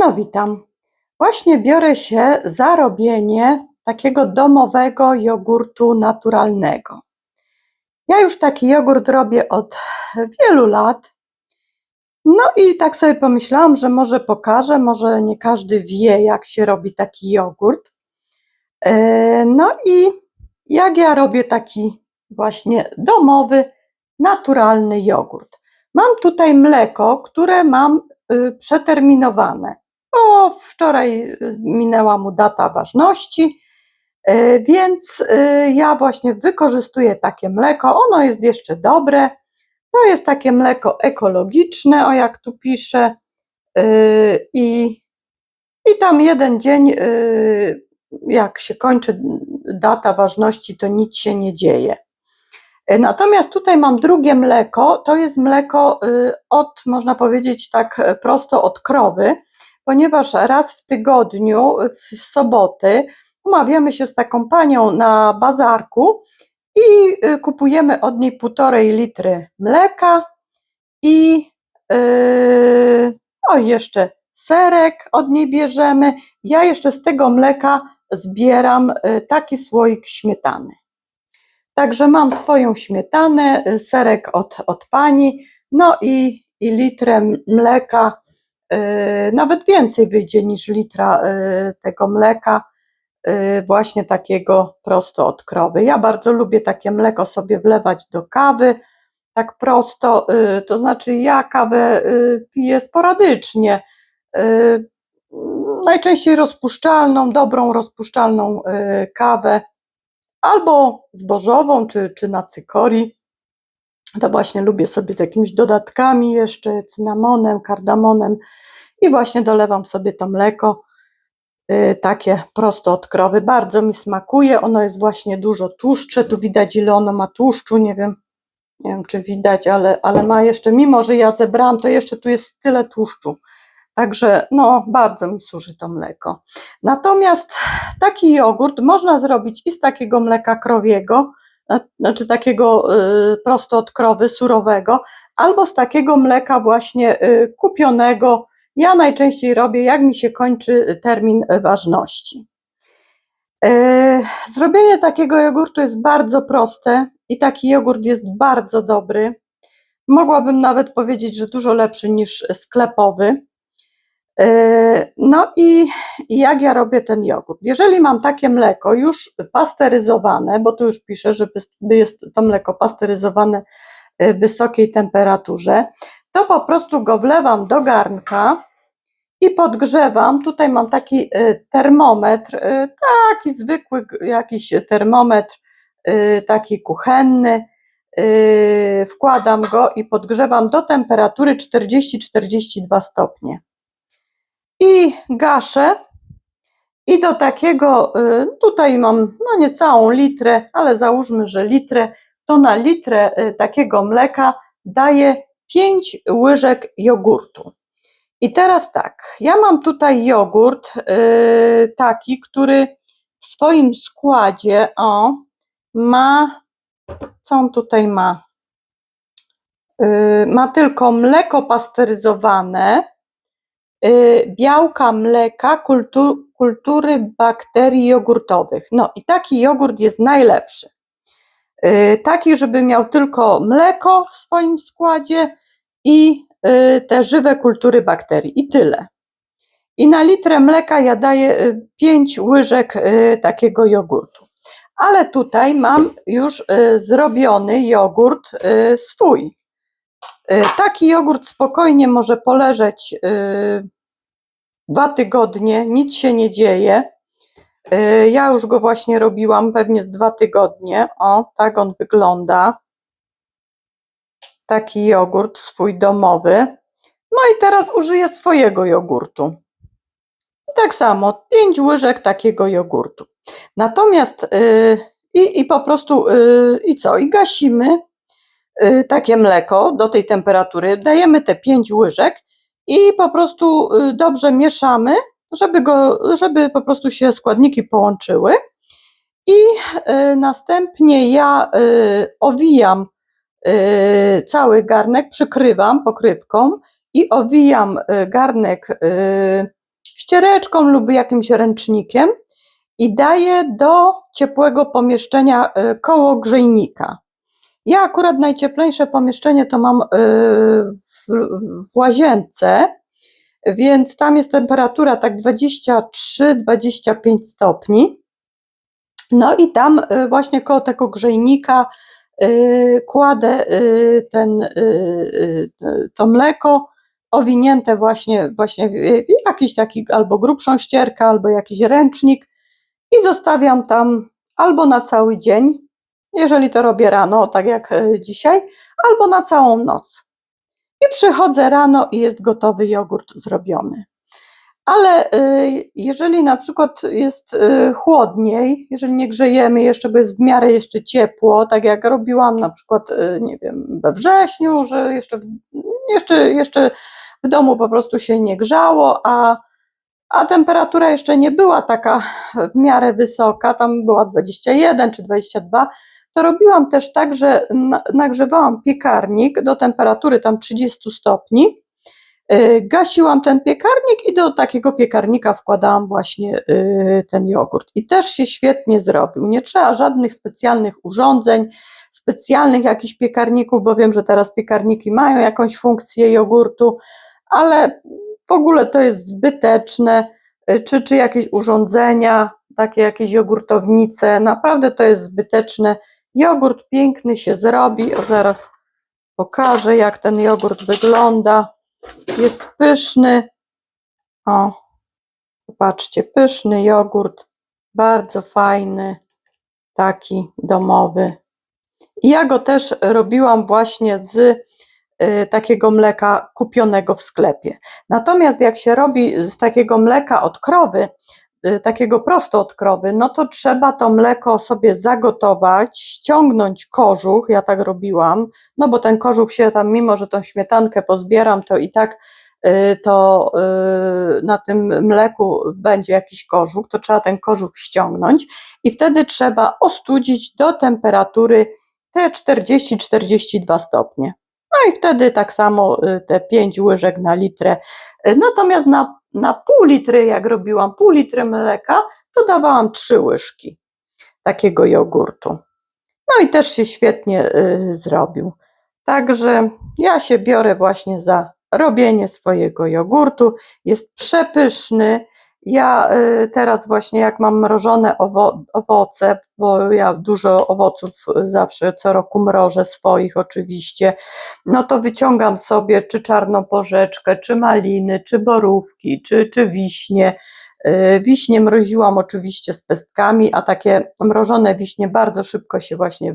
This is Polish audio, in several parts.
No witam. Właśnie biorę się za robienie takiego domowego jogurtu naturalnego. Ja już taki jogurt robię od wielu lat. No i tak sobie pomyślałam, że może pokażę, może nie każdy wie, jak się robi taki jogurt. E, No i jak ja robię taki właśnie domowy, naturalny jogurt. Mam tutaj mleko, które mam y, przeterminowane bo wczoraj y, minęła mu data ważności, y, więc y, ja właśnie wykorzystuję takie mleko. Ono jest jeszcze dobre. To jest takie mleko ekologiczne, o jak tu pisze. I, i tam jeden dzień, jak się kończy data ważności, to nic się nie dzieje. Natomiast tutaj mam drugie mleko, to jest mleko od, można powiedzieć tak prosto od krowy ponieważ raz w tygodniu, w soboty, umawiamy się z taką panią na bazarku i y, kupujemy od niej półtorej litry mleka i yy, o jeszcze serek od niej bierzemy. Ja jeszcze z tego mleka zbieram y, taki słoik śmietany. Także mam swoją śmietanę, y, serek od, od pani, no i, i litrę mleka nawet więcej wyjdzie niż litra y, tego mleka, y, właśnie takiego prosto od krowy. Ja bardzo lubię takie mleko sobie wlewać do kawy, tak prosto, to znaczy ja kawę piję sporadycznie, najczęściej rozpuszczalną, dobrą rozpuszczalną kawę, albo zbożową, czy, czy na cykorii. To właśnie lubię sobie z jakimiś dodatkami jeszcze, cynamonem, kardamonem i właśnie dolewam sobie to mleko, yy, takie prosto od krowy. Bardzo mi smakuje, ono jest właśnie dużo tłuszcze, tu widać ile ono ma tłuszczu, nie wiem, nie wiem czy widać, ale, ale ma jeszcze, mimo że ja zebrałam, to jeszcze tu jest tyle tłuszczu. Także no, bardzo mi służy to mleko. Natomiast taki jogurt można zrobić i z takiego mleka krowiego, znaczy takiego y, prosto od krowy, surowego, albo z takiego mleka właśnie y, kupionego. Ja najczęściej robię, jak mi się kończy termin ważności. Y, zrobienie takiego jogurtu jest bardzo proste i taki jogurt jest bardzo dobry. Mogłabym nawet powiedzieć, że dużo lepszy niż sklepowy. Yy, no i jak ja robię ten jogurt? Jeżeli mam takie mleko już pasteryzowane, bo tu już piszę, że jest to mleko pasteryzowane w wysokiej temperaturze, to po prostu go wlewam do garnka i podgrzewam. Tutaj mam taki yy, termometr, yy, taki zwykły jakiś termometr, taki kuchenny. Wkładam go i podgrzewam do temperatury 40-42 stopnie i gaszę. I do takiego, y, tutaj mam no niecałą litrę, ale załóżmy, że litrę, to na litrę y, takiego mleka daję 5 łyżek jogurtu. I teraz tak, ja mam tutaj jogurt yy, taki, który w swoim składzie, o, ma, co on tutaj ma? Ma tylko mleko pasteryzowane, Y, białka mleka kultu, kultury bakterii jogurtowych. No i taki jogurt jest najlepszy. Y, taki, żeby miał tylko mleko w swoim składzie i y, te żywe kultury bakterii i tyle. I na litrę mleka ja daję 5 łyżek takiego jogurtu. Ale tutaj mam już zrobiony jogurt swój. Taki jogurt spokojnie może poleżeć dwa tygodnie, nic się nie dzieje. Y, ja już go właśnie robiłam pewnie z dwa tygodnie. O, tak on wygląda. Taki jogurt swój domowy. No i teraz użyję swojego jogurtu. I tak samo, 5 łyżek takiego jogurtu. Natomiast yy, i, i po prostu yy, i co? I gasimy takie mleko do tej temperatury. Dajemy te 5 łyżek i po prostu y, dobrze mieszamy, żeby, go, żeby po prostu się składniki połączyły. I y, następnie ja y, owijam cały garnek, przykrywam pokrywką i owijam garnek ściereczką lub jakimś ręcznikiem i daję do ciepłego pomieszczenia y, koło grzejnika. Ja akurat najcieplejsze pomieszczenie to mam y, w, w łazience, więc tam jest temperatura tak 23-25 stopni. No i tam y, właśnie koło tego grzejnika y, kładę ten, to mleko owinięte właśnie, właśnie w jakiś taki albo grubszą ścierkę, albo jakiś ręcznik i zostawiam tam albo na cały dzień, jeżeli to robię rano, tak jak e, dzisiaj, albo na całą noc. I przychodzę rano i jest gotowy jogurt zrobiony. Ale y, jeżeli na przykład jest y, chłodniej, jeżeli nie grzejemy jeszcze, bo jest w miarę jeszcze ciepło, tak jak robiłam na przykład, nie wiem, we wrześniu, że jeszcze, jeszcze, jeszcze w domu po prostu się nie grzało, a, a temperatura jeszcze nie była taka w miarę wysoka, tam była 21 czy 22, to robiłam też tak, że na- nagrzewałam piekarnik do temperatury tam 30 stopni, y, gasiłam ten piekarnik i do takiego piekarnika wkładałam właśnie y, ten jogurt. I też się świetnie zrobił. Nie trzeba żadnych specjalnych urządzeń, specjalnych jakichś piekarników, bo wiem, że teraz piekarniki mają jakąś funkcję jogurtu, ale w ogóle to jest zbyteczne, y, czy, czy jakieś urządzenia, takie jakieś jogurtownice, naprawdę to jest zbyteczne. Jogurt piękny się zrobi, o zaraz pokażę jak ten jogurt wygląda. Jest pyszny, o, popatrzcie, pyszny jogurt, bardzo fajny, taki domowy. I ja go też robiłam właśnie z takiego mleka kupionego w sklepie. Natomiast jak się robi z takiego mleka od krowy, y, takiego prosto od krowy, no to trzeba to mleko sobie zagotować, ściągnąć kożuch, ja tak robiłam, no bo ten kożuch się tam, mimo że tą śmietankę pozbieram, to i tak y, to y, na tym mleku będzie jakiś kożuch, to trzeba ten kożuch ściągnąć i wtedy trzeba ostudzić do temperatury te 40-42 stopnie. No i wtedy tak samo y, te 5 łyżek na litrę. Y, Natomiast na, na pół litry, jak robiłam pół litry mleka, to dawałam 3 łyżki takiego jogurtu. No i też się świetnie y, zrobił. Także ja się biorę właśnie za robienie swojego jogurtu. Jest przepyszny. Ja y, teraz właśnie jak mam mrożone owo- owoce, bo ja dużo owoców y, zawsze co roku mrożę swoich oczywiście, no to wyciągam sobie czy czarną porzeczkę, czy maliny, czy borówki, czy, czy wiśnie. Y, Wiśnie mroziłam oczywiście z pestkami, a takie mrożone wiśnie bardzo szybko się właśnie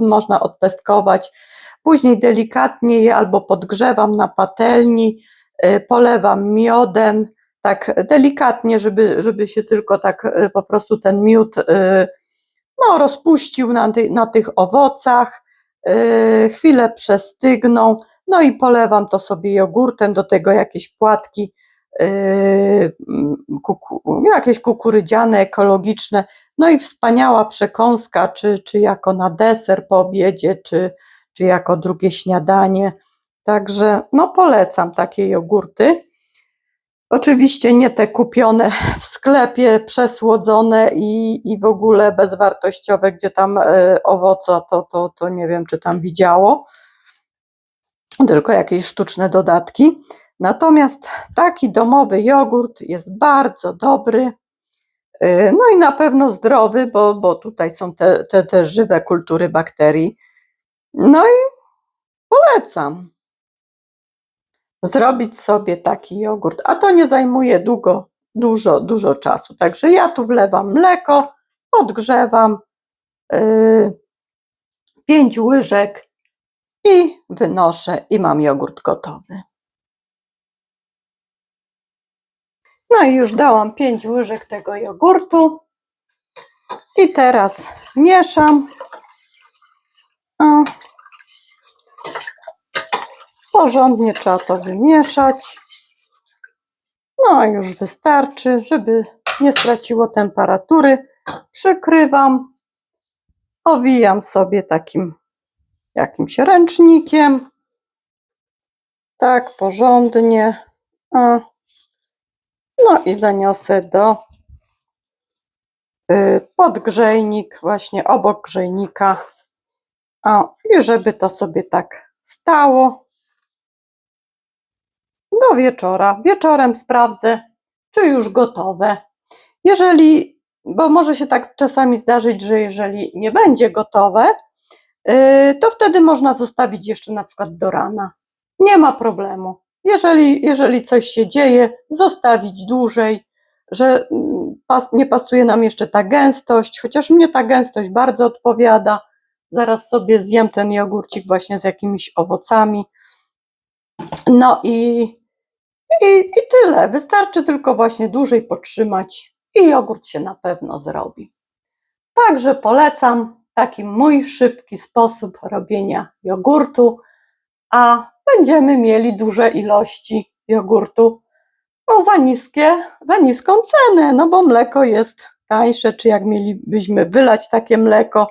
można odpestkować. Później delikatnie je albo podgrzewam na patelni, polewam miodem, tak delikatnie, żeby, żeby się tylko tak y, po prostu ten miód y, no, rozpuścił na, ty, na tych owocach, y, chwilę przestygną, no i polewam to sobie jogurtem, do tego jakieś płatki, kuku, jakieś kukurydziane, ekologiczne, no i wspaniała przekąska, czy, czy jako na deser po obiedzie, czy, czy jako drugie śniadanie. Także no polecam takie jogurty. Oczywiście nie te kupione w sklepie, przesłodzone i, i w ogóle bezwartościowe, gdzie tam e, owoce, to, to, to nie wiem, czy tam widziało, tylko jakieś sztuczne dodatki. Natomiast taki domowy jogurt jest bardzo dobry. e, No i na pewno zdrowy, bo, bo tutaj są te, te, te żywe kultury bakterii. No i polecam zrobić sobie taki jogurt, a to nie zajmuje długo, dużo, dużo czasu. Także ja tu wlewam mleko, podgrzewam yy, 5 łyżek i wynoszę i mam jogurt gotowy. No i już dałam 5 łyżek tego jogurtu i teraz mieszam. O, Porządnie trzeba to wymieszać. No już wystarczy, żeby nie straciło temperatury. Przykrywam, owijam sobie takim jakimś ręcznikiem. Tak, porządnie. No i zaniosę do y, podgrzejnik, właśnie obok grzejnika. O, i żeby to sobie tak stało do wieczora. Wieczorem sprawdzę, czy już gotowe. Jeżeli, bo może się tak czasami zdarzyć, że jeżeli nie będzie gotowe, y, to wtedy można zostawić jeszcze na przykład do rana. Nie ma problemu. Jeżeli, jeżeli coś się dzieje, zostawić dłużej, że mm, pas, nie pasuje nam jeszcze ta gęstość, chociaż mnie ta gęstość bardzo odpowiada. Zaraz sobie zjem ten jogurcik właśnie z jakimiś owocami. No i, i, i tyle. Wystarczy tylko właśnie dłużej potrzymać i jogurt się na pewno zrobi. Także polecam taki mój szybki sposób robienia jogurtu, a będziemy mieli duże ilości jogurtu no za niskie, za niską cenę, no bo mleko jest tańsze, czy jak mielibyśmy wylać takie mleko,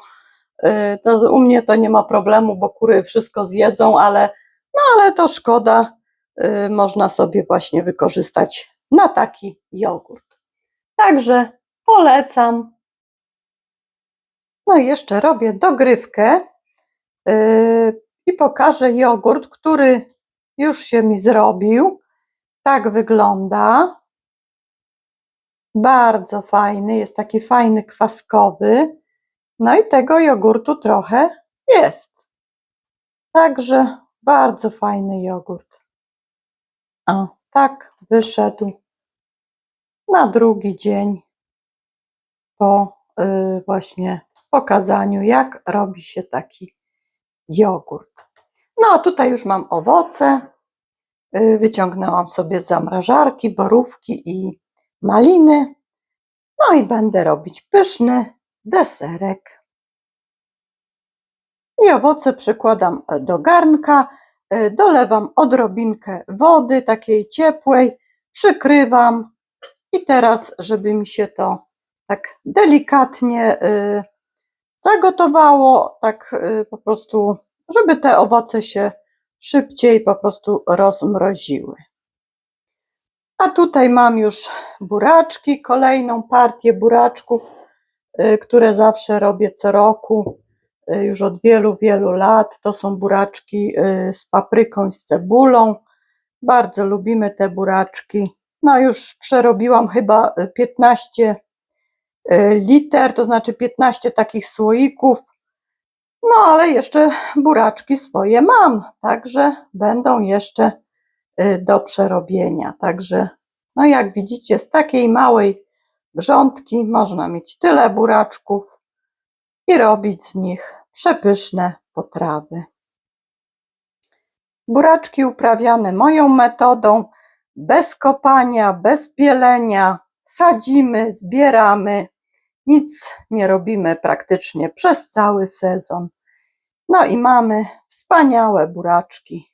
y, to u mnie to nie ma problemu, bo kury wszystko zjedzą, ale no ale to szkoda, można sobie właśnie wykorzystać na taki jogurt. Także polecam. No i jeszcze robię dogrywkę yy, i pokażę jogurt, który już się mi zrobił. Tak wygląda. Bardzo fajny, jest taki fajny, kwaskowy. No i tego jogurtu trochę jest. Także bardzo fajny jogurt. O, tak wyszedł na drugi dzień po y, właśnie pokazaniu, jak robi się taki jogurt. No a tutaj już mam owoce. Y, Wyciągnęłam sobie z zamrażarki borówki i maliny. No i będę robić pyszny deserek. I owoce przykładam do garnka, dolewam odrobinkę wody, takiej ciepłej, przykrywam i teraz, żeby mi się to tak delikatnie y, zagotowało, tak y, po prostu, żeby te owoce się szybciej po prostu rozmroziły. A tutaj mam już buraczki, kolejną partię buraczków, które zawsze robię co roku, już od wielu, wielu lat. To są buraczki y, z papryką, i z cebulą. Bardzo lubimy te buraczki. No już przerobiłam chyba y, 15 y, liter, to znaczy 15 takich słoików. No ale jeszcze buraczki swoje mam, także będą jeszcze y, do przerobienia. Także, no jak widzicie, z takiej małej grządki można mieć tyle buraczków i robić z nich przepyszne potrawy. Buraczki uprawiane moją metodą, bez kopania, bez pielenia, sadzimy, zbieramy, nic nie robimy praktycznie przez cały sezon. No i mamy wspaniałe buraczki.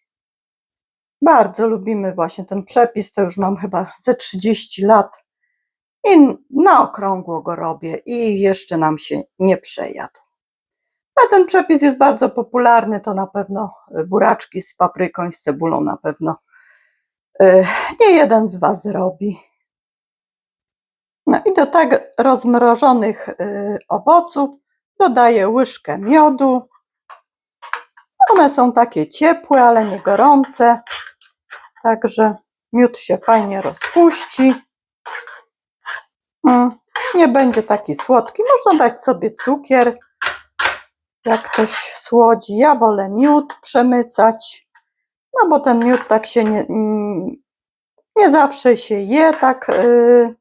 Bardzo lubimy właśnie ten przepis, to już mam chyba ze 30 lat i na okrągło go robię i jeszcze nam się nie przejadł. A ten przepis jest bardzo popularny, to na pewno y, buraczki z papryką i z cebulą na pewno y, nie jeden z Was robi. No i do tak rozmrożonych y, owoców dodaję łyżkę miodu. One są takie ciepłe, ale nie gorące, także miód się fajnie rozpuści. Nie będzie taki słodki. Można dać sobie cukier, jak ktoś słodzi. Ja wolę miód przemycać, no bo ten miód tak się nie, nie zawsze się je tak y,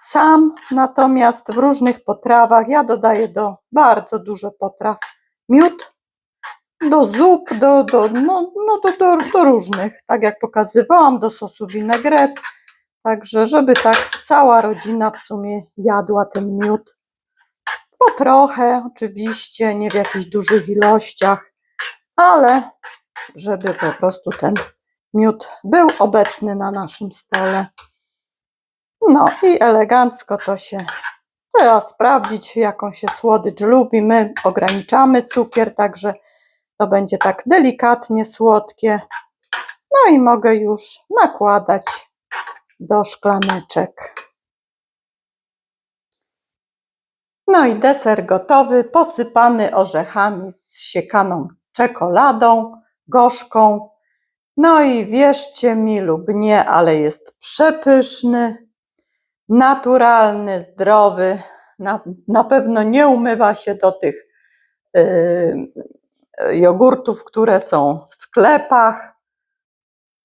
sam, natomiast w różnych potrawach ja dodaję do bardzo dużo potraw miód, do zup, do, do, no, no do, do, do różnych, tak jak pokazywałam, do sosu vinaigrette, także żeby tak cała rodzina w sumie jadła ten miód. Po trochę, oczywiście, nie w jakichś dużych ilościach, ale żeby po prostu ten miód był obecny na naszym stole. No i elegancko to się trzeba sprawdzić, jaką się słodycz lubi. My ograniczamy cukier, także to będzie tak delikatnie słodkie. No i mogę już nakładać do szklaneczek. No i deser gotowy, posypany orzechami z siekaną czekoladą, gorzką. No i wierzcie mi lub nie, ale jest przepyszny, naturalny, zdrowy. Na, na pewno nie umywa się do tych yy, jogurtów, które są w sklepach.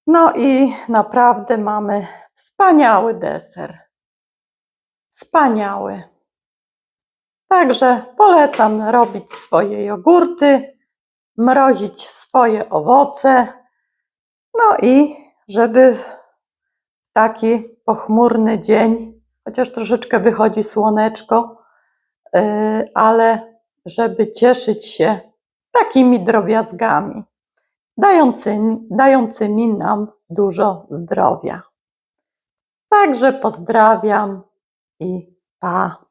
No i naprawdę mamy wspaniały deser. Wspaniały. Także polecam robić swoje jogurty, mrozić swoje owoce. No i żeby w taki pochmurny dzień, chociaż troszeczkę wychodzi słoneczko, yy, ale żeby cieszyć się takimi drobiazgami, dającymi, dającymi nam dużo zdrowia. Także pozdrawiam i pa.